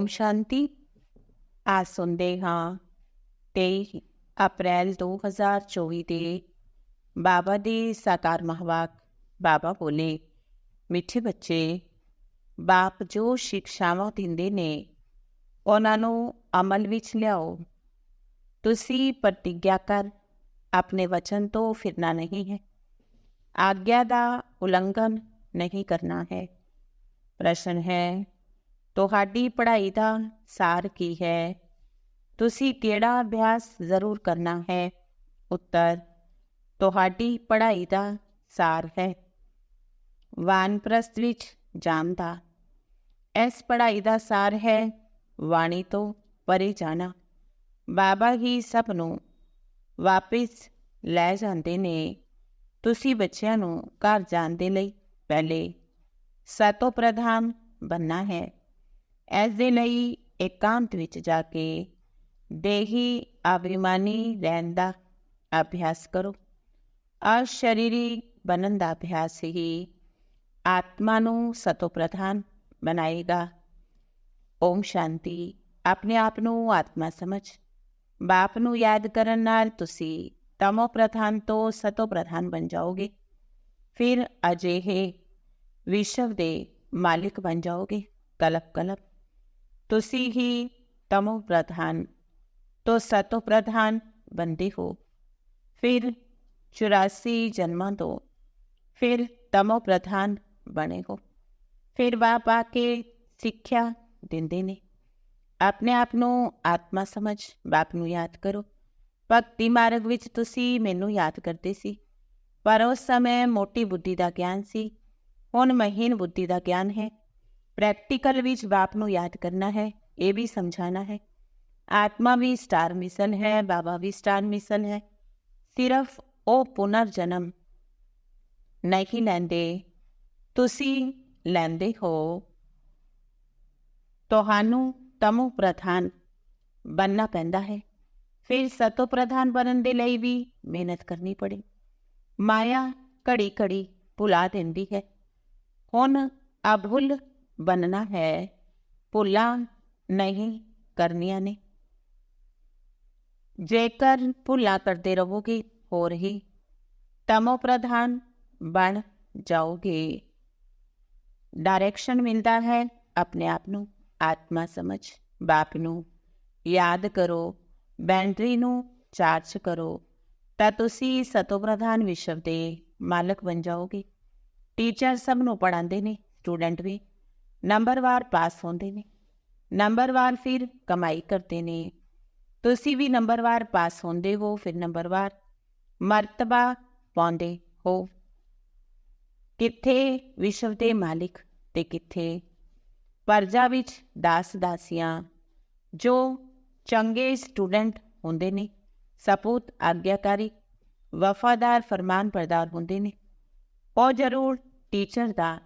ਓਮ ਸ਼ਾਂਤੀ ਆ ਸੁਣਦੇ ਹਾਂ 23 ਅਪ੍ਰੈਲ 2024 ਦੇ ਬਾਬਾ ਦੀ ਸਾਕਾਰ ਮਹਵਾਕ ਬਾਬਾ ਬੋਲੇ ਮਿੱਠੇ ਬੱਚੇ ਬਾਪ ਜੋ ਸਿੱਖਿਆਵਾਂ ਦਿੰਦੇ ਨੇ ਉਹਨਾਂ ਨੂੰ ਅਮਲ ਵਿੱਚ ਲਿਆਓ ਤੁਸੀਂ ਪ੍ਰਤੀਗਿਆ ਕਰ ਆਪਣੇ ਵਚਨ ਤੋਂ ਫਿਰਨਾ ਨਹੀਂ ਹੈ ਆਗਿਆ ਦਾ ਉਲੰਘਣ ਨਹੀਂ ਕਰਨਾ ਹੈ ਪ੍ਰਸ਼ਨ ਹੈ ਤੁਹਾਡੀ ਪੜ੍ਹਾਈ ਦਾ ਸਾਰ ਕੀ ਹੈ? ਤੁਸੀਂ ਕਿਹੜਾ ਅਭਿਆਸ ਜ਼ਰੂਰ ਕਰਨਾ ਹੈ? ਉੱਤਰ, ਤੁਹਾਡੀ ਪੜ੍ਹਾਈ ਦਾ ਸਾਰ ਹੈ। ਵਾਨਪ੍ਰਸਥ ਵਿੱਚ ਜਾਣਦਾ, ਇਸ ਪੜ੍ਹਾਈ ਦਾ ਸਾਰ ਹੈ ਵਾਣੀ ਤੋਂ ਪਰੇ ਜਾਣਾ। ਬਾਬਾ ਹੀ ਸਭ ਨੂੰ ਵਾਪਿਸ ਲੈ ਜਾਂਦੇ ਨੇ। ਤੁਸੀਂ ਬੱਚਿਆਂ ਨੂੰ ਘਰ ਜਾਣ ਦੇ ਲਈ ਪਹਿਲੇ ਸਤੋ ਪ੍ਰਧਾਨ ਬੰਨਾ ਹੈ। ਇਸ ਦੇ ਲਈ ਇਕਾਂਤ ਵਿੱਚ ਜਾ ਕੇ ਦੇਹੀ ਅਭਿਮਾਨੀ ਰਹਿਣ ਦਾ ਅਭਿਆਸ ਕਰੋ। ਅਸ਼ਰੀਰੀ ਬਣਨ ਦਾ ਅਭਿਆਸ ਹੀ ਆਤਮਾ ਨੂੰ ਸਤੋ ਪ੍ਰਧਾਨ ਬਣਾਏਗਾ। ਓਮ ਸ਼ਾਂਤੀ। ਆਪਣੇ ਆਪ ਨੂੰ ਆਤਮਾ ਸਮਝ। ਬਾਪ ਨੂੰ ਯਾਦ ਕਰਨ ਨਾਲ ਤੁਸੀਂ ਤਮੋ ਪ੍ਰਧਾਨ ਤੋਂ ਸਤੋ ਪ੍ਰਧਾਨ ਬਣ ਜਾਓਗੇ। ਫਿਰ ਅਜਿਹੇ ਵਿਸ਼ਵ ਦੇ ਮਾਲਿਕ ਬਣ ਜਾਓਗੇ। ਕਲਪ ਕਲਪ ਤੁਸੀਂ ਹੀ ਤਮੋ ਪ੍ਰਧਾਨ, ਤੋਂ ਸਤੋ ਪ੍ਰਧਾਨ ਬੰਦੇ ਹੋ। ਫਿਰ 84 ਜਨਮਾਂ ਤੋਂ ਫਿਰ ਤਮੋ ਪ੍ਰਧਾਨ ਬਣੇ ਹੋ। ਫਿਰ ਬਾਪ ਆ ਕੇ ਸਿੱਖਿਆ ਦਿੰਦੇ ਨੇ। ਆਪਣੇ ਆਪ ਨੂੰ ਆਤਮਾ ਸਮਝ ਬਾਪ ਨੂੰ ਯਾਦ ਕਰੋ। ਭਗਤੀ ਮਾਰਗ ਵਿੱਚ ਤੁਸੀਂ ਮੈਨੂੰ ਯਾਦ ਕਰਦੇ ਸੀ। ਪਰ ਉਸ ਸਮੇਂ ਮੋਟੀ ਬੁੱਧੀ ਦਾ ਗਿਆਨ ਸੀ। ਹੁਣ ਮਹੀਨ ਬੁੱਧੀ ਦਾ ਗਿਆਨ ਹੈ। ਪ੍ਰੈਕਟੀਕਲ ਵਿੱਚ ਬਾਪ ਨੂੰ ਯਾਦ ਕਰਨਾ ਹੈ, ਇਹ ਵੀ ਸਮਝਾਣਾ ਹੈ। ਆਤਮਾ ਵੀ ਸਟਾਰ ਮਿਸ਼ਨ ਹੈ, ਬਾਬਾ ਵੀ ਸਟਾਰ ਮਿਸ਼ਨ ਹੈ। ਸਿਰਫ ਉਹ ਪੁਨਰ ਜਨਮ ਨਹੀਂ ਲੈਂਦੇ, ਤੁਸੀਂ ਲੈਂਦੇ ਹੋ। ਤੁਹਾਨੂੰ ਤਮੋ ਪ੍ਰਧਾਨ ਬੰਨਾ ਪੈਂਦਾ ਹੈ। ਫਿਰ ਸਤੋ ਪ੍ਰਧਾਨ ਬਣਨ ਦੇ ਲਈ ਵੀ ਮਿਹਨਤ ਕਰਨੀ ਪੜੇ। ਮਾਇਆ ਘੜੀ ਘੜੀ ਭੁਲਾ ਦਿੰਦੀ ਹੈ। ਹੁਣ ਅਭੁੱਲ ਬਣਨਾ ਹੈ। ਭੁੱਲਾਂ ਨਹੀਂ ਕਰਨੀਆਂ ਨੇ। ਜੇਕਰ ਭੁੱਲਾਂ ਕਰਦੇ ਰਹੋਗੇ, ਹੋਰ ਹੀ ਤਮੋ ਪ੍ਰਧਾਨ ਬਣ ਜਾਓਗੇ। ਡਾਇਰੈਕਸ਼ਨ ਮਿਲਦਾ ਹੈ ਆਪਣੇ ਆਪ ਨੂੰ। ਆਤਮਾ ਸਮਝ ਬਾਪ ਨੂੰ। ਯਾਦ ਕਰੋ ਬੈਟਰੀ ਨੂੰ ਚਾਰਜ ਕਰੋ। ਤਾਂ ਤੁਸੀਂ ਸਤੋ ਪ੍ਰਧਾਨ ਵਿਸ਼ਵ ਦੇ ਮਾਲਕ ਬਣ ਜਾਓਗੇ। ਟੀਚਰ ਸਭ ਨੂੰ ਪੜਾਉਂਦੇ ਨੇ ਸਟੂਡੈਂਟ ਵੀ। ਨੰਬਰਵਾਰ ਪਾਸ ਹੁੰਦੇ ਨੇ। ਨੰਬਰਵਾਰ ਫਿਰ ਕਮਾਈ ਕਰਦੇ ਨੇ। ਤੁਸੀਂ ਵੀ ਨੰਬਰਵਾਰ ਪਾਸ ਹੁੰਦੇ ਹੋ, ਫਿਰ ਨੰਬਰਵਾਰ ਮਰਤਬਾ ਪਾਉਂਦੇ ਹੋ। ਕਿੱਥੇ ਵਿਸ਼ਵ ਦੇ ਮਾਲਿਕ ਤੇ ਕਿੱਥੇ ਪਰਜਾ ਵਿੱਚ ਦਾਸ ਦਾਸੀਆਂ, ਜੋ ਚੰਗੇ ਸਟੂਡੈਂਟ ਹੁੰਦੇ ਨੇ ਸਪੂਤ ਆਗਿਆਕਾਰੀ, ਵਫਾਦਾਰ ਫਰਮਾਨ ਪਰਦਾਰ ਹੁੰਦੇ ਨੇ। ਉਹ ਜ਼ਰੂਰ ਟੀਚਰ ਦਾ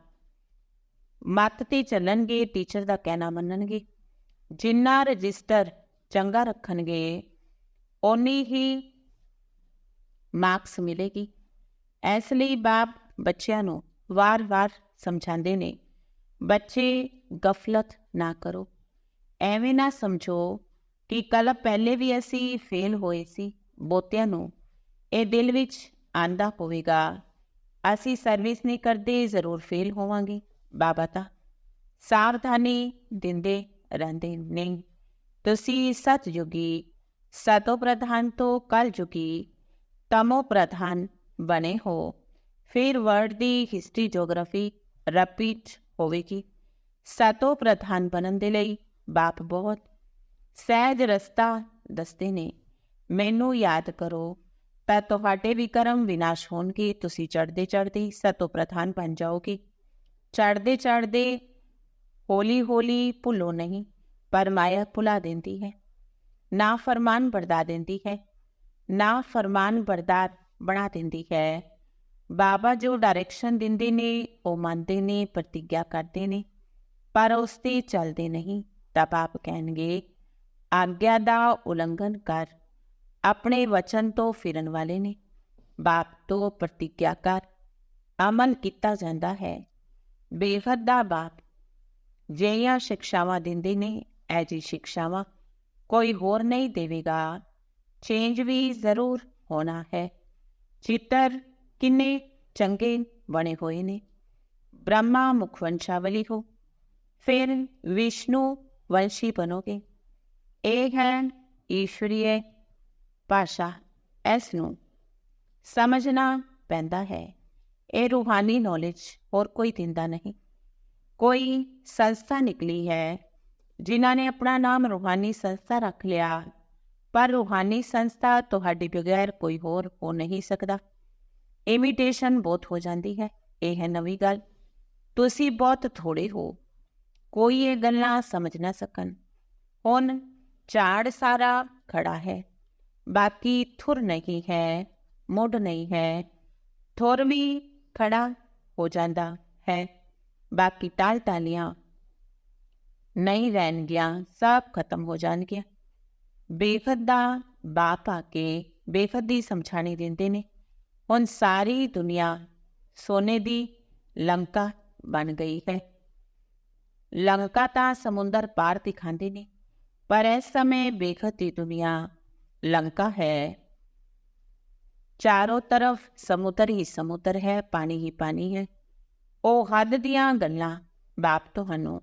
ਮੱਤ ਤੇ ਚੱਲਣਗੇ ਟੀਚਰ ਦਾ ਕਹਿਣਾ ਮੰਨਣਗੇ। ਜਿੰਨਾ ਰਜਿਸਟਰ ਚੰਗਾ ਰੱਖਣਗੇ, ਓਨੀ ਹੀ ਮਾਰਕਸ ਮਿਲੇਗੀ। ਇਸ ਲਈ ਬਾਪ ਬੱਚਿਆਂ ਨੂੰ ਵਾਰ-ਵਾਰ ਸਮਝਾਉਂਦੇ ਨੇ, ਬੱਚੇ ਗਫਲਤ ਨਾ ਕਰੋ। ਐਵੇਂ ਨਾ ਸਮਝੋ ਕਿ ਕੱਲ ਪਹਿਲੇ ਵੀ ਅਸੀਂ ਫੇਲ ਹੋਏ ਸੀ, ਬੋਤਿਆਂ ਨੂੰ, ਇਹ ਦਿਲ ਵਿੱਚ ਆਂਦਾ ਹੋਵੇਗਾ। ਅਸੀਂ ਸਰਵਿਸ ਨਹੀਂ ਕਰਦੇ, ਜ਼ਰੂਰ ਫੇਲ ਹੋਵਾਂਗੇ। ਬਾਬਾ ਤਾਂ ਸਾਵਧਾਨੀ ਦਿੰਦੇ ਰਹਿੰਦੇ ਨੇ। ਤੁਸੀਂ ਸਤ ਜੁਗੀ ਸਤੋ ਪ੍ਰਧਾਨ ਤੋਂ ਕਲ ਜੁਗੀ ਤਮੋ ਪ੍ਰਧਾਨ ਬਣੇ ਹੋ। ਫਿਰ ਵਰਡ ਦੀ ਹਿਸਟਰੀ ਜੀਓਗ੍ਰਾਫੀ ਰਿਪੀਟ ਹੋਵੇਗੀ। ਸਤੋ ਪ੍ਰਧਾਨ ਬਣਨ ਦੇ ਲਈ ਬਾਪ ਬਹੁਤ ਸਹਿਜ ਰਸਤਾ ਦੱਸਦੇ ਨੇ। ਮੈਨੂੰ ਯਾਦ ਕਰੋ ਤਾਂ ਤੁਹਾਡੇ ਵੀ ਕਰਮ ਵਿਨਾਸ਼ ਹੋਣਗੇ, ਤੁਸੀਂ ਚੜਦੇ ਚੜਦੇ ਸਤੋ ਪ੍ਰਧਾਨ ਬਣ ਜਾਓਗੇ। ਚੜਦੇ ਚੜਦੇ ਹੌਲੀ ਹੌਲੀ ਭੁੱਲੋ ਨਹੀਂ ਪਰ ਮਾਇਆ ਭੁਲਾ ਦਿੰਦੀ ਹੈ ਨਾ ਫਰਮਾਨ ਬਰਦਾ ਦਿੰਦੀ ਹੈ ਨਾ ਫਰਮਾਨ ਬਰਦਾਰ ਬਣਾ ਦਿੰਦੀ ਹੈ ਬਾਬਾ ਜੋ ਡਾਇਰੈਕਸ਼ਨ ਦਿੰਦੇ ਨੇ ਉਹ ਮੰਨਦੇ ਨੇ ਪ੍ਰਤੀਗਿਆ ਕਰਦੇ ਨੇ ਪਰ ਉਸ ਤੇ ਚੱਲਦੇ ਨਹੀਂ ਤਾਂ ਬਾਪ ਕਹਿਣਗੇ ਆਗਿਆ ਦਾ ਉਲੰਘਣ ਕਰ ਆਪਣੇ ਵਚਨ ਤੋਂ ਫਿਰਨ ਵਾਲੇ ਨੇ ਬਾਪ ਤੋਂ ਪ੍ਰਤੀਗਿਆ ਕਰ ਅਮਲ ਕੀਤਾ ਜਾਂਦਾ ਹੈ ਬੇਹੱਦ ਦਾ ਬਾਪ। ਜਿਹੜੀਆਂ ਸਿੱਖਿਆਵਾਂ ਦਿੰਦੇ ਨੇ ਐ ਜੀ ਸਿੱਖਿਆਵਾਂ ਕੋਈ ਹੋਰ ਨਹੀਂ ਦੇਵੇਗਾ। ਚੇਂਜ ਵੀ ਜ਼ਰੂਰ ਹੋਣਾ ਹੈ। ਚਿੱਤਰ ਕਿੰਨੇ ਚੰਗੇ ਬਣੇ ਹੋਏ ਨੇ। ਬ੍ਰਹਮਾ ਮੁਖਵੰਸ਼ਾਵਲੀ ਹੋ, ਫਿਰ ਵਿਸ਼ਨੂੰ ਵੰਸ਼ੀ ਬਣੋਗੇ। ਇਹ ਹੈ ਈਸ਼ਵਰੀਏ ਭਾਸ਼ਾ, ਇਸ ਨੂੰ ਸਮਝਣਾ ਪੈਂਦਾ ਹੈ। ਇਹ ਰੂਹਾਨੀ ਨੌਲੇਜ ਹੋਰ ਕੋਈ ਦਿੰਦਾ ਨਹੀਂ। ਕੋਈ ਸੰਸਥਾ ਨਿਕਲੀ ਹੈ ਜਿਨ੍ਹਾਂ ਨੇ ਆਪਣਾ ਨਾਮ ਰੂਹਾਨੀ ਸੰਸਥਾ ਰੱਖ ਲਿਆ, ਪਰ ਰੂਹਾਨੀ ਸੰਸਥਾ ਤੁਹਾਡੇ ਬਗੈਰ ਕੋਈ ਹੋਰ ਹੋ ਨਹੀਂ ਸਕਦਾ। ਇਮੀਟੇਸ਼ਨ ਬਹੁਤ ਹੋ ਜਾਂਦੀ ਹੈ, ਇਹ ਹੈ ਨਵੀਂ ਗੱਲ। ਤੁਸੀਂ ਬਹੁਤ ਥੋੜੇ ਹੋ, ਕੋਈ ਇਹ ਗੱਲਾਂ ਸਮਝ ਨਾ ਸਕਣ। ਹੁਣ ਝਾੜ ਸਾਰਾ ਖੜਾ ਹੈ, ਬਾਕੀ ਥੁਰ ਨਹੀਂ ਹੈ ਮੁੱਢ ਨਹੀਂ ਹੈ। ਥੁਰ ਵੀ ਖੜਾ ਹੋ ਜਾਂਦਾ ਹੈ ਬਾਕੀ ਟਾਲ ਟਾਲੀਆਂ ਨਹੀਂ ਰਹਿਣਗੀਆਂ ਸਭ ਖਤਮ ਹੋ ਜਾਣਗੀਆਂ ਬੇਖਦ ਦਾ ਬਾਪ ਆ ਕੇ ਬੇਖਦ ਦੀ ਸਮਝਾਣੀ ਦਿੰਦੇ ਨੇ ਹੁਣ ਸਾਰੀ ਦੁਨੀਆ ਸੋਨੇ ਦੀ ਲੰਕਾ ਬਣ ਗਈ ਹੈ ਲੰਕਾ ਤਾਂ ਸਮੁੰਦਰ ਪਾਰ ਦਿਖਾਉਂਦੇ ਨੇ ਪਰ ਇਸ ਸਮੇਂ ਬੇਖਦ ਦੀ ਦੁਨੀਆ ਲੰਕਾ ਹੈ ਚਾਰੋਂ ਤਰਫ ਸਮੁੰਦਰ ਹੀ ਸਮੁੰਦਰ ਹੈ, ਪਾਣੀ ਹੀ ਪਾਣੀ ਹੈ। ਉਹ ਹੱਦ ਦੀਆਂ ਗੱਲਾਂ ਬਾਪ ਤੁਹਾਨੂੰ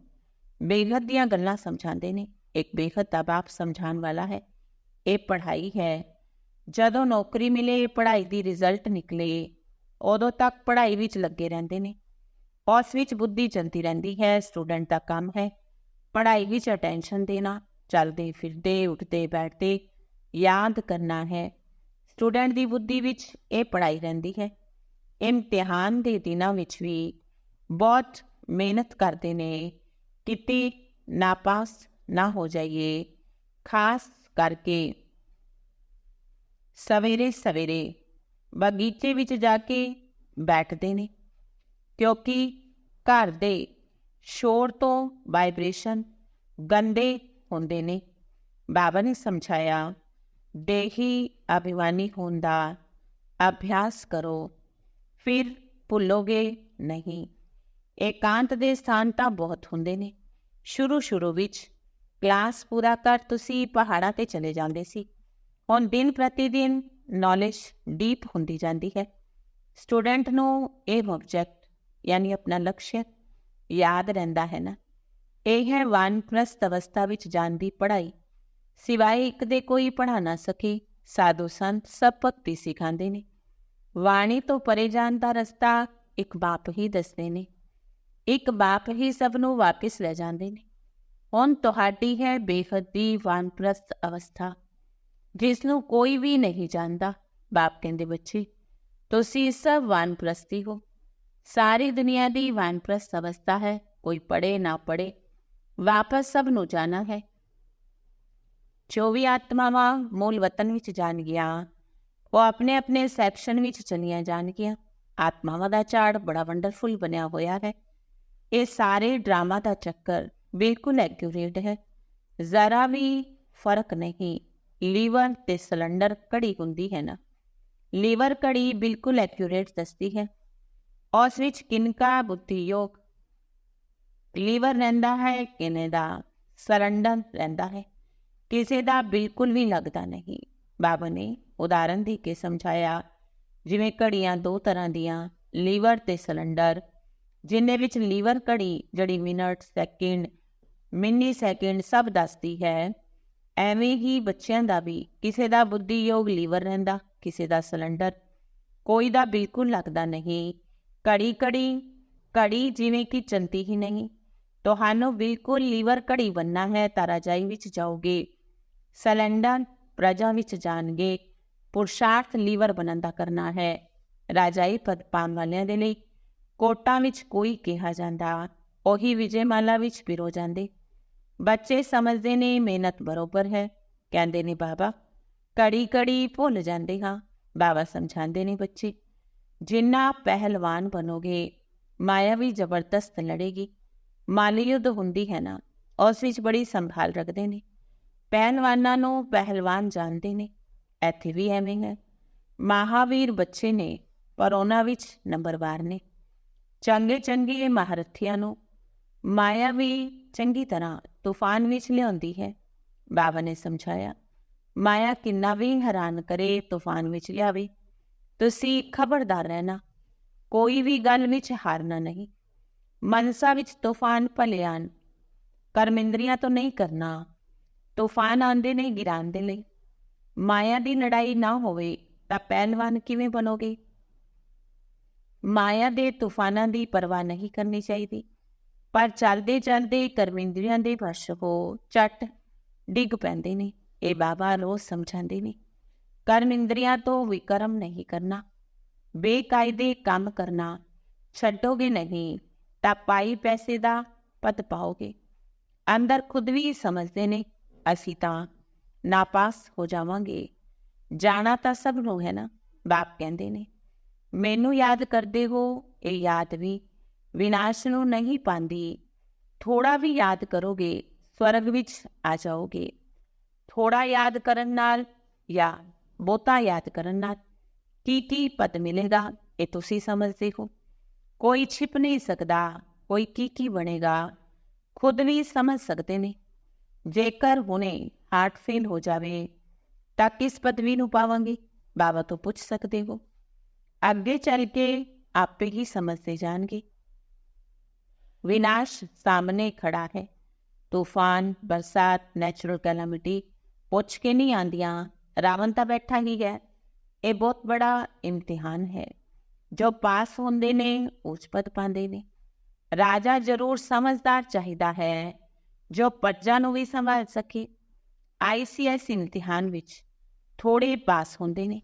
ਬੇਹੱਦ ਦੀਆਂ ਗੱਲਾਂ ਸਮਝਾਉਂਦੇ ਨੇ। ਇੱਕ ਬੇਹੱਦ ਦਾ ਬਾਪ ਸਮਝਾਉਣ ਵਾਲਾ ਹੈ। ਇਹ ਪੜ੍ਹਾਈ ਹੈ। ਜਦੋਂ ਨੌਕਰੀ ਮਿਲੇ, ਪੜ੍ਹਾਈ ਦੀ ਰਿਜ਼ਲਟ ਨਿਕਲੇ, ਉਦੋਂ ਤੱਕ ਪੜ੍ਹਾਈ ਵਿੱਚ ਲੱਗੇ ਰਹਿੰਦੇ ਨੇ। ਉਸ ਵਿੱਚ ਬੁੱਧੀ ਚਲਦੀ ਰਹਿੰਦੀ ਹੈ, ਸਟੂਡੈਂਟ ਦਾ ਕੰਮ ਹੈ। ਪੜ੍ਹਾਈ ਵਿੱਚ ਅਟੈਂਸ਼ਨ ਦੇਣਾ, ਚੱਲਦੇ ਫਿਰਦੇ, ਉੱਠਦੇ, ਬੈਠਦੇ, ਯਾਦ ਕਰਨਾ ਹੈ। ਸਟੂਡੈਂਟ ਦੀ ਬੁੱਧੀ ਵਿੱਚ ਇਹ ਪੜ੍ਹਾਈ ਰਹਿੰਦੀ ਹੈ। ਇਮਤਿਹਾਨ ਦੇ ਦਿਨਾਂ ਵਿੱਚ ਵੀ ਬਹੁਤ ਮਿਹਨਤ ਕਰਦੇ ਨੇ। ਕਿਤੇ ਨਾਪਾਸ ਨਾ ਹੋ ਜਾਈਏ। ਖਾਸ ਕਰਕੇ ਸਵੇਰੇ ਸਵੇਰੇ ਬਗੀਚੇ ਵਿੱਚ ਜਾ ਕੇ ਬੈਠਦੇ ਨੇ। ਕਿਉਂਕਿ ਘਰ ਦੇ ਸ਼ੋਰ ਤੋਂ ਵਾਈਬ੍ਰੇਸ਼ਨ ਗੰਦੇ ਹੁੰਦੇ ਨੇ। ਬਾਬਾ ਨੇ ਸਮਝਾਇਆ ਦੇਹੀ ਅਭਿਮਾਨੀ ਹੋਣ ਦਾ ਅਭਿਆਸ ਕਰੋ, ਫਿਰ ਭੁੱਲੋਗੇ ਨਹੀਂ। ਇਕਾਂਤ ਦੇ ਸਥਾਨ ਤਾਂ ਬਹੁਤ ਹੁੰਦੇ ਨੇ। ਸ਼ੁਰੂ ਸ਼ੁਰੂ ਵਿੱਚ ਕਲਾਸ ਪੂਰਾ ਕਰ ਤੁਸੀਂ ਪਹਾੜਾਂ ਤੇ ਚਲੇ ਜਾਂਦੇ ਸੀ। ਹੁਣ ਦਿਨ ਪ੍ਰਤੀ ਦਿਨ ਨੌਲੇਜ ਡੀਪ ਹੁੰਦੀ ਜਾਂਦੀ ਹੈ। ਸਟੂਡੈਂਟ ਨੂੰ ਇਹ ਆਬਜੈਕਟ ਯਾਨੀ ਆਪਣਾ ਲਕਸ਼ ਯਾਦ ਰਹਿੰਦਾ ਹੈ ਨਾ। ਇਹ ਹੈ ਵਾਨਪ੍ਰਸਤ ਅਵਸਥਾ ਵਿੱਚ ਜਾਣ ਦੀ ਪੜ੍ਹਾਈ। ਸਿਵਾਏ ਇੱਕ ਦੇ ਕੋਈ ਪੜ੍ਹਾ ਨਾ ਸਕੇ, ਸਾਧੂ ਸੰਤ ਸਭ ਭਗਤੀ ਸਿਖਾਉਂਦੇ ਨੇ। ਵਾਣੀ ਤੋਂ ਪਰੇ ਜਾਣ ਦਾ ਰਸਤਾ ਇੱਕ ਬਾਪ ਹੀ ਦੱਸਦੇ ਨੇ। ਇੱਕ ਬਾਪ ਹੀ ਸਭ ਨੂੰ ਵਾਪਸ ਲੈ ਜਾਂਦੇ ਨੇ। ਹੁਣ ਤੁਹਾਡੀ ਹੈ ਬੇਖਦੀ ਵਾਨਪ੍ਰਸਤ ਅਵਸਥਾ। ਜਿਸ ਨੂੰ ਕੋਈ ਵੀ ਨਹੀਂ ਜਾਣਦਾ, ਬਾਪ ਕਹਿੰਦੇ, ਬੱਚੇ, ਤੁਸੀਂ ਸਭ ਵਾਨਪ੍ਰਸਤੀ ਹੋ। ਸਾਰੀ ਦੁਨੀਆ ਦੀ ਵਾਨਪ੍ਰਸਤ ਅਵਸਥਾ ਹੈ, ਕੋਈ ਪੜੇ ਨਾ ਪੜੇ ਵਾਪਸ ਸਭ ਨੂੰ ਜਾਣਾ ਹੈ। ਜੋ ਵੀ ਆਤਮਾਵਾਂ ਮੂਲ ਵਤਨ ਵਿੱਚ ਜਾਣਗੀਆਂ ਉਹ ਆਪਣੇ ਆਪਣੇ ਸੈਕਸ਼ਨ ਵਿੱਚ ਚਲੀਆਂ ਜਾਣਗੀਆਂ ਆਤਮਾਵਾਂ ਦਾ ਝਾੜ ਬੜਾ ਵੰਡਰਫੁਲ ਬਣਿਆ ਹੋਇਆ ਹੈ। ਇਹ ਸਾਰੇ ਡਰਾਮਾ ਦਾ ਚੱਕਰ ਬਿਲਕੁਲ ਐਕਿਊਰੇਟ ਹੈ। ਜ਼ਰਾ ਵੀ ਫ਼ਰਕ ਨਹੀਂ, ਲੀਵਰ ਤੇ ਸਿਲੰਡਰ ਕੜੀ ਹੁੰਦੀ ਹੈ ਨਾ। ਲੀਵਰ ਕੜੀ ਬਿਲਕੁਲ ਐਕਿਊਰੇਟ ਦੱਸਦੀ ਹੈ। ਉਸ ਵਿੱਚ ਕਿਨਕਾ ਬੁੱਧੀ ਯੋਗ। ਲੀਵਰ ਰਹਿੰਦਾ ਹੈ, ਕਿਨੇ ਦਾ? ਸਿਲੰਡਰ ਰਹਿੰਦਾ ਹੈ। ਕਿਸੇ ਦਾ ਬਿਲਕੁਲ ਵੀ ਲੱਗਦਾ ਨਹੀਂ। ਬਾਬਾ ਨੇ ਉਦਾਹਰਨ ਦੇ ਕੇ ਸਮਝਾਇਆ, ਜਿਵੇਂ ਘੜੀਆਂ ਦੋ ਤਰ੍ਹਾਂ ਦੀਆਂ, ਲੀਵਰ ਤੇ ਸਿਲੰਡਰ, ਜਿੰਨੇ ਵਿੱਚ ਲੀਵਰ ਘੜੀ ਜਿਹੜੀ ਮਿੰਟ ਸੈਕਿੰਡ, ਮਿੰਨੀ ਸੈਕਿੰਡ ਸਭ ਦੱਸਦੀ ਹੈ, ਐਵੇਂ ਹੀ ਬੱਚਿਆਂ ਦਾ ਵੀ ਕਿਸੇ ਦਾ ਬੁੱਧੀ ਯੋਗ ਲੀਵਰ ਰਹਿੰਦਾ, ਕਿਸੇ ਦਾ ਸਿਲੰਡਰ। ਕੋਈ ਦਾ ਬਿਲਕੁਲ ਲੱਗਦਾ ਨਹੀਂ। ਘੜੀ ਘੜੀ ਘੜੀ ਜਿਵੇਂ ਕਿ ਚੰਤੀ ਹੀ ਨਹੀਂ। ਤੁਹਾਨੂੰ ਬਿਲਕੁਲ ਲੀਵਰ ਘੜੀ ਬੰਨਾ ਹੈ, ਤਾਰਾਜਾਈ ਵਿੱਚ ਜਾਓਗੇ। ਸਿਲੰਡਰ ਪ੍ਰਜਾ ਵਿੱਚ ਜਾਣਗੇ। ਪੁਰਸ਼ਾਰਥ ਲੀਵਰ ਬਣਨ ਦਾ ਕਰਨਾ ਹੈ। ਰਾਜਾਈ ਪਦ ਪਾਉਣ ਵਾਲਿਆਂ ਦੇ ਲਈ ਕੋਟਾਂ ਵਿੱਚ ਕੋਈ ਕਿਹਾ ਜਾਂਦਾ। ਉਹੀ ਵਿਜੇ ਮਾਲਾ ਵਿੱਚ ਪਿਰੋ ਜਾਂਦੇ। ਬੱਚੇ ਸਮਝਦੇ ਨੇ, ਮਿਹਨਤ ਬਰੋਬਰ ਹੈ। ਕਹਿੰਦੇ ਨੇ, ਬਾਬਾ ਕੜੀ ਕੜੀ ਭੁੱਲ ਜਾਂਦੇ ਹਾਂ। ਬਾਬਾ ਸਮਝਾਉਂਦੇ ਨੇ ਬੱਚੇ, ਜਿੰਨਾ ਪਹਿਲਵਾਨ ਬਣੋਗੇ, ਮਾਇਆ ਵੀ ਜ਼ਬਰਦਸਤ ਲੜੇਗੀ। ਮਾਲੀ ਯੁੱਧ ਹੁੰਦੀ ਹੈ ਨਾ, ਉਸ ਵਿੱਚ ਬੜੀ ਸੰਭਾਲ ਰੱਖਦੇ ਨੇ। ਪਹਿਲਵਾਨਾਂ ਨੂੰ ਪਹਿਲਵਾਨ ਜਾਣਦੇ ਨੇ। ਇੱਥੇ ਵੀ ਐਵੇਂ ਹੈ। ਮਹਾਵੀਰ ਬੱਚੇ ਨੇ, ਪਰ ਉਹਨਾਂ ਵਿੱਚ ਨੰਬਰਵਾਰ ਨੇ। ਚੰਗੇ ਚੰਗੇ ਮਹਾਰਥੀਆਂ ਨੂੰ ਮਾਇਆ ਵੀ ਚੰਗੀ ਤਰ੍ਹਾਂ ਤੂਫਾਨ ਵਿੱਚ ਲਿਆਉਂਦੀ ਹੈ। ਬਾਬਾ ਨੇ ਸਮਝਾਇਆ, ਮਾਇਆ ਕਿੰਨਾ ਵੀ ਹੈਰਾਨ ਕਰੇ ਤੂਫਾਨ ਵਿੱਚ ਲਿਆਵੇ। ਤੁਸੀਂ ਖਬਰਦਾਰ ਰਹਿਣਾ, ਕੋਈ ਵੀ ਗੱਲ ਵਿੱਚ ਹਾਰਨਾ ਨਹੀਂ। ਮਨਸਾ ਵਿੱਚ ਤੂਫਾਨ ਭਲਿਆਨ ਕਰਮਿੰਦਰੀਆਂ ਤੋਂ ਨਹੀਂ ਕਰਨਾ ਤੂਫਾਨ ਆਂਦੇ ਨਹੀਂ ਗਿਰਾਉਣ ਦੇ ਲਈ। ਮਾਇਆ ਦੀ ਲੜਾਈ ਨਾ ਹੋਵੇ, ਤਾਂ ਪਹਿਲਵਾਨ ਕਿਵੇਂ ਬਣੋਗੇ? ਮਾਇਆ ਦੇ ਤੂਫਾਨਾਂ ਦੀ ਪਰਵਾਹ ਨਹੀਂ ਕਰਨੀ ਚਾਹੀਦੀ। ਪਰ ਚੱਲਦੇ ਚੱਲਦੇ ਕਰਮਿੰਦਰੀਆਂ ਦੇ ਵਸ਼ ਹੋ ਚੱਟ ਡਿੱਗ ਪੈਂਦੇ ਨੇ। ਇਹ ਬਾਬਾ ਰੋਜ਼ ਸਮਝਾਉਂਦੇ ਨੇ ਕਰਮਿੰਦਰੀਆਂ ਤੋਂ ਵਿਕਰਮ ਨਹੀਂ ਕਰਨਾ। ਬੇਕਾਇਦੇ ਕੰਮ ਕਰਨਾ। ਛੱਡੋਗੇ ਨਹੀਂ, ਤਾਂ ਪਾਈ ਪੈਸੇ ਦਾ ਪਤ ਪਾਓਗੇ। ਅੰਦਰ ਖੁਦ ਵੀ ਸਮਝਦੇ ਨੇ ਅਸੀਂ ਤਾਂ ਨਾਪਾਸ ਹੋ ਜਾਵਾਂਗੇ। ਜਾਣਾ ਤਾਂ ਸਭ ਨੂੰ ਹੈ ਨਾ, ਬਾਪ ਕਹਿੰਦੇ ਨੇ। ਮੈਨੂੰ ਯਾਦ ਕਰਦੇ ਹੋ, ਇਹ ਯਾਦ ਵੀ ਵਿਨਾਸ਼ ਨੂੰ ਨਹੀਂ ਪਾਉਂਦੀ। ਥੋੜਾ ਵੀ ਯਾਦ ਕਰੋਗੇ, ਸਵਰਗ ਵਿੱਚ ਆ ਜਾਓਗੇ। ਥੋੜਾ ਯਾਦ ਕਰਨ ਨਾਲ ਜਾਂ ਬਹੁਤਾ ਯਾਦ ਕਰਨ ਨਾਲ ਕੀ ਕੀ ਪਤ ਮਿਲੇਗਾ, ਇਹ ਤੁਸੀਂ ਸਮਝਦੇ ਹੋ। ਕੋਈ ਛਿਪ ਨਹੀਂ ਸਕਦਾ, ਕੋਈ ਕੀ ਕੀ ਬਣੇਗਾ, ਖੁਦ ਵੀ ਸਮਝ ਸਕਦੇ ਨੇ। ਜੇਕਰ ਹੁਣੇ ਹਾਰਟ ਫੇਲ ਹੋ ਜਾਵੇ, ਤਾਂ ਕਿਸ ਪਦਵੀ ਨੂੰ ਪਾਵਾਂਗੇ? ਬਾਬਾ ਤੋਂ ਪੁੱਛ ਸਕਦੇ ਹੋ। ਅੱਗੇ ਚੱਲ ਕੇ ਆਪੇ ਹੀ ਸਮਝਦੇ ਜਾਣਗੇ। ਵਿਨਾਸ਼ ਸਾਹਮਣੇ ਖੜਾ ਹੈ। ਤੂਫਾਨ, ਬਰਸਾਤ ਨੈਚੁਰਲ ਕੈਲਾਮਿਟੀ ਪੁੱਛ ਕੇ ਨਹੀਂ ਆਂਦੀਆਂ ਰਾਵਣ ਤਾਂ ਬੈਠਾ ਹੀ ਹੈ। ਇਹ ਬਹੁਤ ਬੜਾ ਇਮਤਿਹਾਨ ਹੈ। ਜੋ ਪਾਸ ਹੁੰਦੇ ਨੇ ਉੱਚ ਪਦ ਪਾਉਂਦੇ ਨੇ। ਰਾਜਾ ਜ਼ਰੂਰ ਸਮਝਦਾਰ ਚਾਹੀਦਾ ਹੈ। ਜੋ ਪੱਜਾਂ ਨੂੰ ਵੀ ਸੰਭਾਲ ਸਕੇ। ਆਈਸੀਐਸ ਇਮਤਿਹਾਨ ਵਿੱਚ ਥੋੜੇ ਪਾਸ ਹੁੰਦੇ ਨੇ।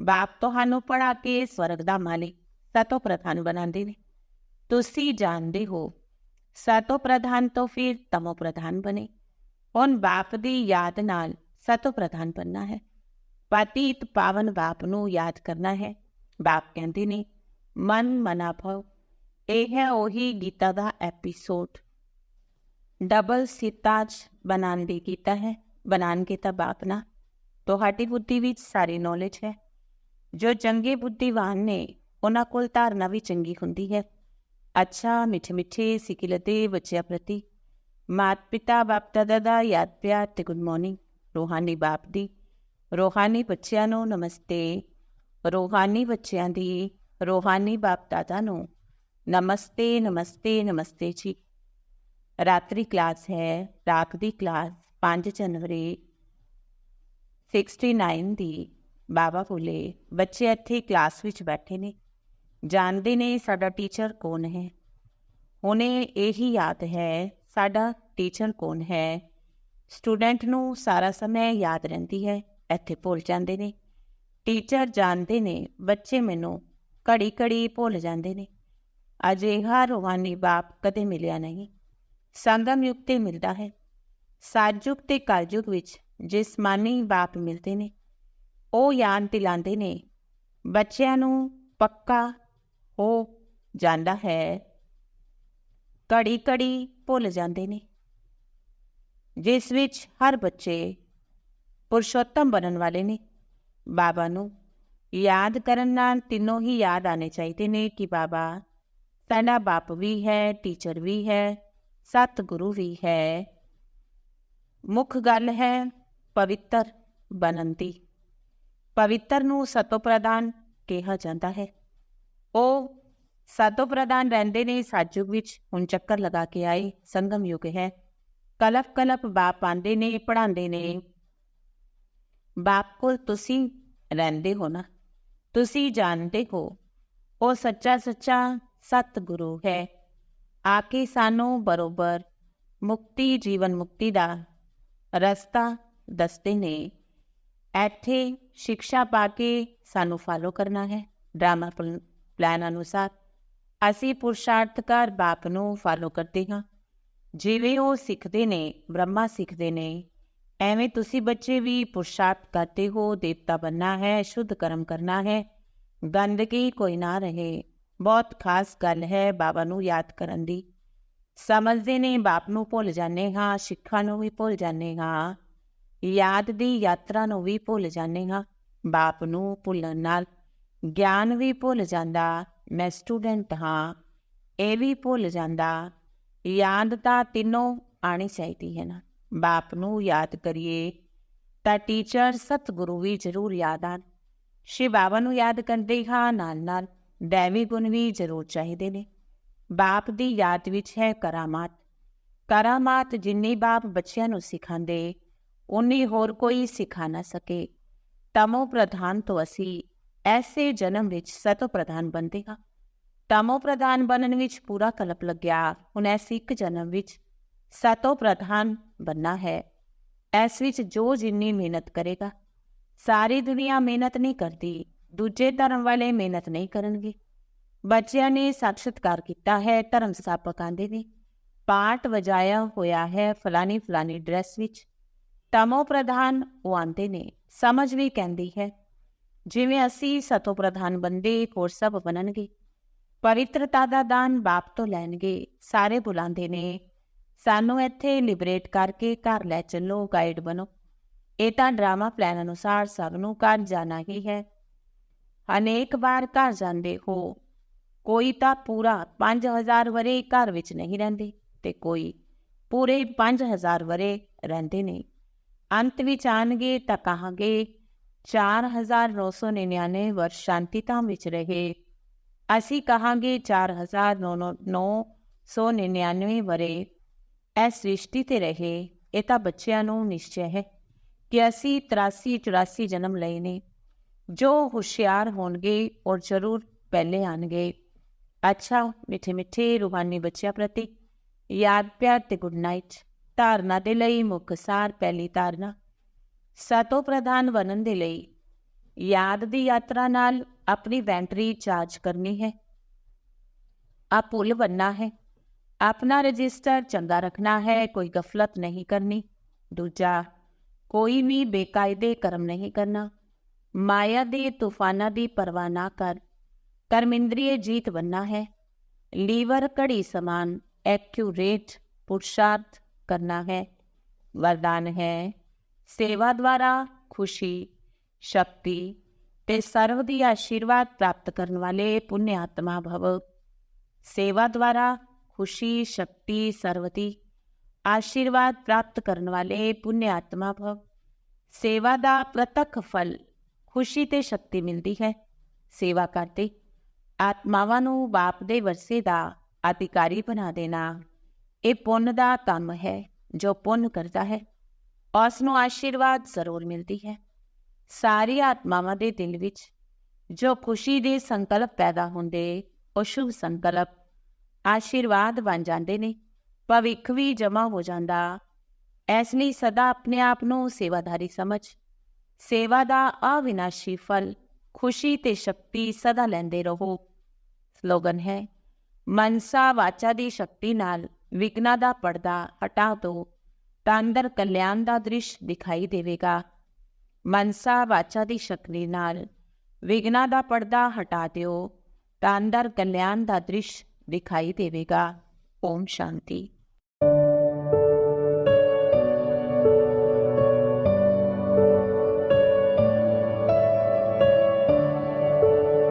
ਬਾਪ ਤੁਹਾਨੂੰ ਪੜਾ ਕੇ ਸਵਰਗ ਦਾ ਮਾਲਿਕ ਸਤੋ ਪ੍ਰਧਾਨ ਬਣਾਉਂਦੇ ਨੇ। ਤੁਸੀਂ ਜਾਣਦੇ ਹੋ ਸਤੋ ਪ੍ਰਧਾਨ ਤੋਂ ਫਿਰ ਤਮੋ ਪ੍ਰਧਾਨ ਬਣੇ। ਹੁਣ ਬਾਪ ਦੀ ਯਾਦ ਨਾਲ ਸਤੋ ਪ੍ਰਧਾਨ ਬਣਨਾ ਹੈ। ਪਤੀਤ ਪਾਵਨ ਬਾਪ ਨੂੰ ਯਾਦ ਕਰਨਾ ਹੈ। ਬਾਪ ਕਹਿੰਦੇ ਨੇ, ਮਨ ਮਨਾ ਭਉ ਇਹ ਹੈ ਉਹੀ ਗੀਤਾ ਦਾ ਐਪੀਸੋਡ ਡਬਲ ਸਿਤਾਜ ਬਣਾਉਣ ਦੀ ਕੀਤਾ ਹੈ ਬਣਾਉਣ ਕੇ ਤਾਂ ਬਾਪ ਨਾ ਤੁਹਾਡੀ ਬੁੱਧੀ ਵਿੱਚ ਸਾਰੀ ਨੌਲੇਜ ਹੈ ਜੋ ਚੰਗੇ ਬੁੱਧੀਵਾਨ ਨੇ ਉਹਨਾਂ ਕੋਲ ਧਾਰਨਾ ਵੀ ਚੰਗੀ ਹੁੰਦੀ ਹੈ ਅੱਛਾ ਮਿੱਠੇ ਮਿੱਠੇ ਸਿਕਿਲਤੇ ਬੱਚਿਆਂ ਪ੍ਰਤੀ ਮਾਤ ਪਿਤਾ ਬਾਪ ਦਾਦਾ ਦਾ ਯਾਦ ਪਿਆਰ ਤੇ ਗੁੱਡ ਮਾਰਨਿੰਗ ਰੋਹਾਨੀ ਬਾਪ ਦੀ ਰੋਹਾਨੀ ਬੱਚਿਆਂ ਨੂੰ ਨਮਸਤੇ ਰੋਹਾਨੀ ਬੱਚਿਆਂ ਦੀ ਰੋਹਾਨੀ ਬਾਪ ਦਾਦਾ ਨੂੰ ਨਮਸਤੇ ਨਮਸਤੇ ਨਮਸਤੇ ਜੀ ਰਾਤਰੀ ਕਲਾਸ ਹੈ ਰਾਤ ਦੀ ਕਲਾਸ 5 ਜਨਵਰੀ 69 ਦੀ ਬਾਬਾ ਫੁੱਲੇ ਬੱਚੇ ਇੱਥੇ ਕਲਾਸ ਵਿੱਚ ਬੈਠੇ ਨੇ ਜਾਣਦੇ ਨੇ ਸਾਡਾ ਟੀਚਰ ਕੌਣ ਹੈ ਉਹਨੇ ਇਹੀ ਯਾਦ ਹੈ ਸਾਡਾ ਟੀਚਰ ਕੌਣ ਹੈ ਸਟੂਡੈਂਟ ਨੂੰ ਸਾਰਾ ਸਮੇਂ ਯਾਦ ਰਹਿੰਦੀ ਹੈ ਇੱਥੇ ਭੁੱਲ ਜਾਂਦੇ ਨੇ ਟੀਚਰ ਜਾਣਦੇ ਨੇ ਬੱਚੇ ਮੈਨੂੰ ਘੜੀ ਘੜੀ ਭੁੱਲ ਜਾਂਦੇ ਨੇ ਅਜਿਹਾ ਰੋਹਾਨੀ ਬਾਪ ਕਦੇ ਮਿਲਿਆ ਨਹੀਂ ਸੰਗਮ ਯੁਗ ਤੇ ਮਿਲਦਾ ਹੈ। ਸਾਜੁਗ ਤੇ ਕਲਯੁਗ ਵਿੱਚ ਜਿਸਮਾਨੀ ਬਾਪ ਮਿਲਦੇ ਨੇ, ਉਹ ਯਾਦ ਦਿਲਾਉਂਦੇ ਨੇ, ਬੱਚਿਆਂ ਨੂੰ ਪੱਕਾ ਹੋ ਜਾਂਦਾ ਹੈ। ਘੜੀ ਘੜੀ ਭੁੱਲ ਜਾਂਦੇ ਨੇ, ਜਿਸ ਵਿੱਚ ਹਰ ਬੱਚੇ ਪੁਰਸ਼ੋਤਮ ਬਣਨ ਵਾਲੇ ਨੇ। ਬਾਬਾ ਨੂੰ ਯਾਦ ਕਰਨ ਨਾਲ ਤਿੰਨੋਂ ਹੀ ਯਾਦ ਆਨੇ ਚਾਹੀਦੇ ਨੇ ਕਿ ਬਾਬਾ, ਸਾਡਾ ਬਾਪ ਵੀ ਹੈ, ਟੀਚਰ ਵੀ ਹੈ ਸਤਿਗੁਰੂ ਵੀ ਹੈ। ਮੁੱਖ ਗੱਲ ਹੈ ਪਵਿੱਤਰ ਬਣਨ ਦੀ। ਪਵਿੱਤਰ ਨੂੰ ਸਤੋ ਪ੍ਰਦਾਨ ਕਿਹਾ ਜਾਂਦਾ ਹੈ। ਉਹ ਸਤੋ ਪ੍ਰਦਾਨ ਰਹਿੰਦੇ ਨੇ ਸਾਜੁਗ ਵਿੱਚ। ਹੁਣ ਚੱਕਰ ਲਗਾ ਕੇ ਆਏ ਸੰਗਮ ਯੁਗ ਹੈ। ਕਲਪ ਕਲਪ ਬਾਪ ਆਂਦੇ ਨੇ ਪੜਾਉਂਦੇ ਨੇ। ਬਾਪ ਕੋਲ ਤੁਸੀਂ ਰਹਿੰਦੇ ਹੋ ਨਾ। ਤੁਸੀਂ ਜਾਣਦੇ ਹੋ, ਉਹ ਸੱਚਾ ਸੱਚਾ ਸਤਿਗੁਰੂ ਹੈ। ਆ ਕੇ ਸਾਨੂੰ ਬਰੋਬਰ ਮੁਕਤੀ ਜੀਵਨ ਮੁਕਤੀ ਦਾ ਰਸਤਾ ਦੱਸਦੇ ਨੇ ਇੱਥੇ ਸਿੱਖਿਆ ਪਾ ਕੇ ਸਾਨੂੰ ਫਾਲੋ ਕਰਨਾ ਹੈ ਡਰਾਮਾ ਪਲਾਨ ਅਨੁਸਾਰ ਅਸੀਂ ਪੁਰਸ਼ਾਰਥ ਕਰ ਬਾਪ ਨੂੰ ਫਾਲੋ ਕਰਦੇ ਹਾਂ ਜਿਵੇਂ ਉਹ ਸਿੱਖਦੇ ਨੇ ਬ੍ਰਹਮਾ ਸਿੱਖਦੇ ਨੇ ਐਵੇਂ ਤੁਸੀਂ ਬੱਚੇ ਵੀ ਪੁਰਸ਼ਾਰਥ ਕਰਦੇ ਹੋ ਦੇਵਤਾ ਬੰਨਾ ਹੈ ਸ਼ੁੱਧ ਕਰਮ ਕਰਨਾ ਹੈ ਗੰਦਗੀ ਕੋਈ ਨਾ ਰਹੇ ਬਹੁਤ ਖਾਸ ਗੱਲ ਹੈ ਬਾਬਾ ਨੂੰ ਯਾਦ ਕਰਨ ਦੀ। ਸਮਝਦੇ ਨੇ, ਬਾਪ ਨੂੰ ਭੁੱਲ ਜਾਂਦੇ ਹਾਂ, ਸਿੱਖਾਂ ਨੂੰ ਵੀ ਭੁੱਲ ਜਾਂਦੇ ਹਾਂ, ਯਾਦ ਦੀ ਯਾਤਰਾ ਨੂੰ ਵੀ ਭੁੱਲ ਜਾਂਦੇ ਹਾਂ, ਬਾਪ ਨੂੰ ਭੁੱਲਣ ਨਾਲ ਗਿਆਨ ਵੀ ਭੁੱਲ ਜਾਂਦਾ, ਮੈਂ ਸਟੂਡੈਂਟ ਹਾਂ, ਇਹ ਵੀ ਭੁੱਲ ਜਾਂਦਾ, ਯਾਦ ਤਾਂ ਤਿੰਨੋਂ ਆਣੀ ਚਾਹੀਦੀ ਹੈ ਨਾ। ਬਾਪ ਨੂੰ ਯਾਦ ਕਰੀਏ ਤਾਂ ਟੀਚਰ ਸਤਿਗੁਰੂ ਵੀ ਜ਼ਰੂਰ ਯਾਦ ਆਣ। ਸ਼ਿਵ ਬਾਬਾ ਨੂੰ ਯਾਦ ਕਰਦੇ ਹਾਂ ਨਾਲ ਨਾਲ ਦੇਵੀ ਗੁਣ ਵੀ ਜ਼ਰੂਰ ਚਾਹੀਦੇ ਨੇ। ਬਾਪ ਦੀ ਯਾਦ ਵਿੱਚ ਹੈ ਕਰਾਮਾਤ। ਕਰਾਮਾਤ ਜਿੰਨੀ ਬਾਪ ਬੱਚਿਆਂ ਨੂੰ ਸਿਖਾਉਂਦੇ ਉਨੀ ਹੋਰ ਕੋਈ ਸਿਖਾ ਨਾ ਸਕੇ। ਤਮੋ ਪ੍ਰਧਾਨ ਤੋਂ ਅਸੀਂ ਐਸੇ ਜਨਮ ਵਿੱਚ ਸਤੋ ਪ੍ਰਧਾਨ ਬੰਦੇਗਾ ਤਮੋ ਪ੍ਰਧਾਨ ਬਣਨ ਵਿੱਚ ਪੂਰਾ ਕਲਪ ਲੱਗਿਆ, ਹੁਣ ਐਸੀ ਇੱਕ ਜਨਮ ਵਿੱਚ ਸਤੋ ਪ੍ਰਧਾਨ ਬੰਨਾ ਹੈ। ਐਸ ਵਿੱਚ ਜੋ ਜਿੰਨੀ ਮਿਹਨਤ ਕਰੇਗਾ, ਸਾਰੀ ਦੁਨੀਆ ਮਿਹਨਤ ਨਹੀਂ ਕਰਦੀ। ਦੂਜੇ ਧਰਮ ਵਾਲੇ ਮਿਹਨਤ ਨਹੀਂ ਕਰਨਗੇ। ਬੱਚਿਆਂ ਨੇ ਸਾਖਸ਼ਤਕਾਰ ਕੀਤਾ ਹੈ, ਧਰਮ ਸਥਾਪਕ ਆਂਦੇ ਨੇ, ਪਾਠ ਵਜਾਇਆ ਹੋਇਆ ਹੈ ਫਲਾਨੀ ਫਲਾਨੀ ਡਰੈਸ ਵਿੱਚ। ਤਮੋ ਪ੍ਰਧਾਨ ਉਹ ਆਂਦੇ ਨੇ, ਸਮਝ ਵੀ ਕਹਿੰਦੀ ਹੈ, ਜਿਵੇਂ ਅਸੀਂ ਸਤੋ ਪ੍ਰਧਾਨ ਬੰਦੇ ਹੋਰ ਸਭ ਬਣਨਗੇ, ਪਵਿੱਤਰਤਾ ਦਾ ਦਾਨ ਬਾਪ ਤੋਂ ਲੈਣਗੇ, ਸਾਰੇ ਬੁਲਾਉਂਦੇ ਨੇ, ਸਾਨੂੰ ਇੱਥੇ ਲਿਬਰੇਟ ਕਰਕੇ ਘਰ ਲੈ ਚੱਲੋ, ਗਾਈਡ ਬਣੋ। ਇਹ ਤਾਂ ਡਰਾਮਾ ਪਲਾਨ ਅਨੁਸਾਰ ਸਭ ਨੂੰ ਘਰ ਜਾਣਾ ਹੀ ਹੈ। ਅਨੇਕ ਵਾਰ ਘਰ ਜਾਂਦੇ ਹੋ। ਕੋਈ ਤਾਂ ਪੂਰਾ 5000 ਵਰੇ ਘਰ ਵਿੱਚ ਨਹੀਂ ਰਹਿੰਦੇ ਤੇ ਕੋਈ ਪੂਰੇ 5000 ਵਰੇ ਰਹਿੰਦੇ ਨੇ। ਅੰਤ ਵਿੱਚ ਆਣਗੇ ਤਾਂ ਕਹਾਂਗੇ 4999 ਵਰਸ਼ ਸ਼ਾਂਤੀ ਧਾਮ ਵਿੱਚ ਰਹੇ। ਅਸੀਂ ਕਹਾਂਗੇ 4999 ਵਰੇ ਐ ਸ੍ਰਿਸ਼ਟੀ ਤੇ ਰਹੇ। ਇਹ ਤਾਂ ਬੱਚਿਆਂ ਨੂੰ ਨਿਸ਼ਚੈ ਹੈ ਕਿ ਅਸੀਂ 83 84 ਜਨਮ ਲਏ ਨੇ। ਜੋ ਹੁਸ਼ਿਆਰ ਹੋਣਗੇ ਔਰ ਜ਼ਰੂਰ ਪਹਿਲੇ ਆਣਗੇ। ਅੱਛਾ, ਮਿੱਠੇ ਮਿੱਠੇ ਰੂਹਾਨੀ ਬੱਚਿਆਂ ਪ੍ਰਤੀ ਯਾਦ ਪਿਆਰ ਤੇ ਗੁੱਡ ਨਾਈਟ ਧਾਰਨਾ ਦੇ ਲਈ ਮੁੱਖ ਸਾਰ ਪਹਿਲੀ ਧਾਰਨਾ। ਸਤੋ ਪ੍ਰਧਾਨ ਬਣਨ ਦੇ ਲਈ ਯਾਦ ਦੀ ਯਾਤਰਾ ਨਾਲ ਆਪਣੀ ਬੈਟਰੀ ਚਾਰਜ ਕਰਨੀ ਹੈ। ਆ ਪੁੱਲ ਬੰਨਾ ਹੈ। ਆਪਣਾ ਰਜਿਸਟਰ ਚੰਗਾ ਰੱਖਣਾ ਹੈ, ਕੋਈ ਗਫਲਤ ਨਹੀਂ ਕਰਨੀ। ਦੂਜਾ, ਕੋਈ ਵੀ ਬੇਕਾਇਦੇ ਕਰਮ ਨਹੀਂ ਕਰਨਾ। ਮਾਇਆ ਦੇ ਤੂਫਾਨਾਂ ਦੀ ਪਰਵਾਹ ਨਾ ਕਰ ਕਰਮਿੰਦਰੀਏ ਜੀਤ ਬੰਨਾ ਹੈ ਲੀਵਰ ਕੜੀ ਸਮਾਨ ਐਕਿਊਰੇਟ ਪੁਰਸ਼ਾਰਥ ਕਰਨਾ ਹੈ ਵਰਦਾਨ ਹੈ ਸੇਵਾ ਦੁਆਰਾ ਖੁਸ਼ੀ ਸ਼ਕਤੀ ਤੇ ਸਰਵ ਦੀ ਆਸ਼ੀਰਵਾਦ ਪ੍ਰਾਪਤ ਕਰਨ ਵਾਲੇ ਪੁੰਨ ਆਤਮਾ ਭਵ ਸੇਵਾ ਦੁਆਰਾ ਖੁਸ਼ੀ ਸ਼ਕਤੀ ਸਰਵਤੀ ਆਸ਼ੀਰਵਾਦ ਪ੍ਰਾਪਤ ਕਰਨ ਵਾਲੇ ਪੁੰਨ ਆਤਮਾ ਭਵ ਸੇਵਾ ਦਾ ਪ੍ਰਤੱਖ ਫਲ ਖੁਸ਼ੀ ਤੇ ਸ਼ਕਤੀ ਮਿਲਦੀ ਹੈ। ਸੇਵਾ ਕਰਦੇ। ਆਤਮਾਵਾਂ ਨੂੰ ਬਾਪ ਦੇ ਵਰਸੇ ਦਾ ਅਧਿਕਾਰੀ ਬਣਾ ਦੇਣਾ ਇਹ ਪੁੰਨ ਦਾ ਕੰਮ ਹੈ, ਜੋ ਪੁੰਨ ਕਰਦਾ ਹੈ। ਉਸ ਨੂੰ ਆਸ਼ੀਰਵਾਦ ਜ਼ਰੂਰ ਮਿਲਦੀ ਹੈ। ਸਾਰੀ ਆਤਮਾਵਾਂ ਦੇ ਦਿਲ ਵਿੱਚ ਜੋ ਖੁਸ਼ੀ ਦੇ ਸੰਕਲਪ ਪੈਦਾ ਹੁੰਦੇ, ਉਹ ਸ਼ੁਭ ਸੰਕਲਪ, ਆਸ਼ੀਰਵਾਦ ਬਣ ਜਾਂਦੇ ਨੇ। ਭਵਿੱਖ ਵੀ ਜਮਾ ਹੋ ਜਾਂਦਾ। ਐਸ ਲਈ ਸਦਾ ਆਪਣੇ ਆਪ ਨੂੰ ਸੇਵਾਦਾਰੀ ਸਮਝ ਸੇਵਾ ਦਾ ਅਵਿਨਾਸ਼ੀ ਫਲ ਖੁਸ਼ੀ ਤੇ ਸ਼ਕਤੀ ਸਦਾ ਲੈਂਦੇ ਰਹੋ ਸਲੋਗਨ ਹੈ ਮਨਸਾ ਵਾਚਾ ਦੀ ਸ਼ਕਤੀ ਨਾਲ ਵਿਗਨਾ ਦਾ ਪਰਦਾ ਹਟਾ ਦੋ ਤਾਂ ਅੰਦਰ ਕਲਿਆਣ ਦਾ ਦ੍ਰਿਸ਼ ਦਿਖਾਈ ਦੇਵੇਗਾ ਮਨਸਾ ਵਾਚਾ ਦੀ ਸ਼ਕਤੀ ਨਾਲ ਵਿਗਨਾ ਦਾ ਪਰਦਾ ਹਟਾ ਦਿਓ ਤਾਂ ਅੰਦਰ ਕਲਿਆਣ ਦਾ ਦ੍ਰਿਸ਼ ਦਿਖਾਈ ਦੇਵੇਗਾ ਓਮ ਸ਼ਾਂਤੀ